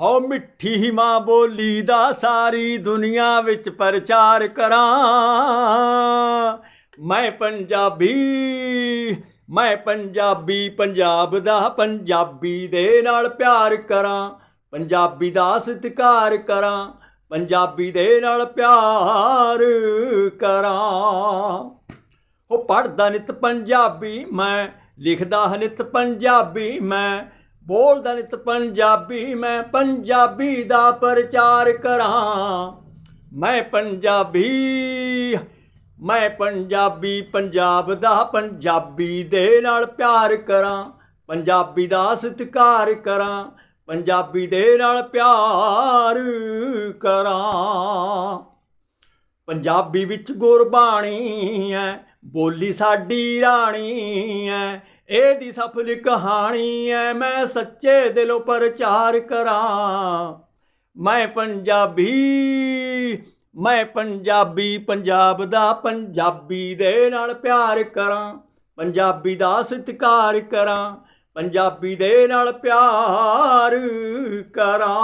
ਹਉ ਮਿੱਠੀ ਮਾਂ ਬੋਲੀ ਦਾ ਸਾਰੀ ਦੁਨੀਆ ਵਿੱਚ ਪ੍ਰਚਾਰ ਕਰਾਂ। ਮੈਂ ਪੰਜਾਬੀ ਮੈਂ ਪੰਜਾਬੀ, ਪੰਜਾਬ ਦਾ ਪੰਜਾਬੀ ਦੇ ਨਾਲ ਪਿਆਰ ਕਰਾਂ, ਪੰਜਾਬੀ ਦਾ ਸਤਿਕਾਰ ਕਰਾਂ, ਪੰਜਾਬੀ ਦੇ ਨਾਲ ਪਿਆਰ ਕਰਾਂ। ਉਹ ਪੜਦਾ ਨਿਤ ਪੰਜਾਬੀ, ਮੈਂ ਲਿਖਦਾ ਹਾਂ ਨਿਤ ਪੰਜਾਬੀ, ਮੈਂ ਬੋਲਦਾ ਨਿਤ ਪੰਜਾਬੀ, ਮੈਂ ਪੰਜਾਬੀ ਦਾ ਪ੍ਰਚਾਰ ਕਰਾਂ। ਮੈਂ ਪੰਜਾਬੀ ਮੈਂ ਪੰਜਾਬੀ, ਪੰਜਾਬ ਦਾ ਪੰਜਾਬੀ ਦੇ ਨਾਲ ਪਿਆਰ ਕਰਾਂ। ਪੰਜਾਬੀ ਦਾ ਸਤਿਕਾਰ ਕਰਾਂ, ਪੰਜਾਬੀ ਦੇ ਨਾਲ ਪਿਆਰ ਕਰਾਂ। ਪੰਜਾਬੀ ਵਿੱਚ ਗੁਰਬਾਣੀ ਹੈ, ਬੋਲੀ ਸਾਡੀ ਰਾਣੀ ਹੈ। ਇਹਦੀ ਸਫਲ ਕਹਾਣੀ ਐ, ਮੈਂ ਸੱਚੇ ਦਿਲੋਂ ਪ੍ਰਚਾਰ ਕਰਾਂ। ਮੈਂ ਪੰਜਾਬੀ ਮੈਂ ਪੰਜਾਬੀ, ਪੰਜਾਬ ਦਾ ਪੰਜਾਬੀ ਦੇ ਨਾਲ ਪਿਆਰ ਕਰਾਂ। ਪੰਜਾਬੀ ਦਾ ਸਤਿਕਾਰ ਕਰਾਂ, ਪੰਜਾਬੀ ਦੇ ਨਾਲ ਪਿਆਰ ਕਰਾਂ।